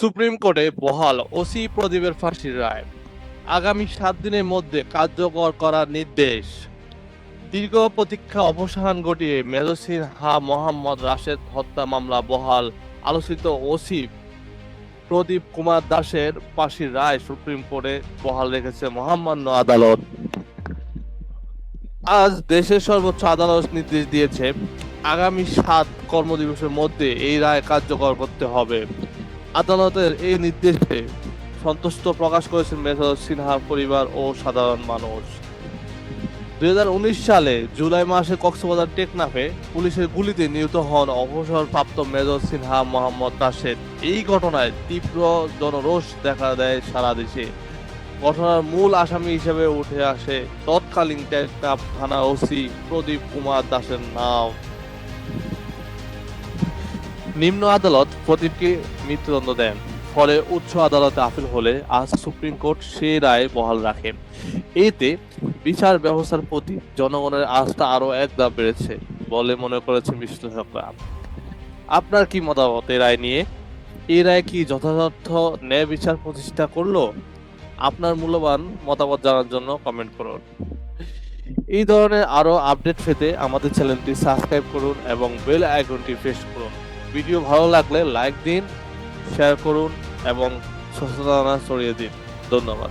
Supreme কোর্টে বহাল OC প্রদীপের ফাঁসির রায়। আগামী সাত দিনের মধ্যে কার্যকর করার নির্দেশ। দীর্ঘ প্রতীক্ষা অবসান ঘটিয়ে মেজর সিনহা মোহাম্মদ রাশেদ হত্যা মামলা বহাল আলোচিত ওসি প্রদীপ কুমার দাসের ফাঁসির রায় সুপ্রিম কোর্টে বহাল রেখেছে মহামান্য আদালত। আজ দেশের সর্বোচ্চ আদালত নির্দেশ দিয়েছে, আগামী সাত কর্মদিবসের মধ্যে এই রায় কার্যকর করতে হবে। আদালতের এই নির্দেশে সন্তুষ্ট প্রকাশ করেছেন মেজর সিনহার পরিবার ও সাধারণ মানুষ। দু হাজার উনিশ সালে জুলাই মাসে কক্সবাজার টেকনাফে পুলিশের গুলিতে নিহত হন অবসরপ্রাপ্ত মেজর সিনহা মোহাম্মদ রাশেদ। এই ঘটনায় তীব্র জনরোষ দেখা দেয় সারা দেশে। ঘটনার মূল আসামি হিসেবে উঠে আসে তৎকালীন টেকনাফ থানা ওসি প্রদীপ কুমার দাসের নাম। নিম্ন আদালত প্রদীপকে মৃত্যুদণ্ড দেন, ফলে উচ্চ আদালতে আপিল হলে আজ সুপ্রিম কোর্ট সেই রায় বহাল রাখে। এতে বিচার ব্যবস্থার প্রতি জনগণের আস্থা আরও এক ধাপ বেড়েছে বলে মনে করেছেন বিশ্লেষকরা। আপনার কি মতামত এই রায় নিয়ে? এই রায় কি যথাযথ ন্যায় বিচার প্রতিষ্ঠা করল? আপনার মূল্যবান মতামত জানার জন্য কমেন্ট করুন। এই ধরনের আরও আপডেট পেতে আমাদের চ্যানেলটি সাবস্ক্রাইব করুন এবং বেল আইকনটি প্রেস করুন। ভিডিও ভালো লাগলে লাইক দিন শেয়ার করুন এবং সচেতনতা ছড়িয়ে দিন। ধন্যবাদ।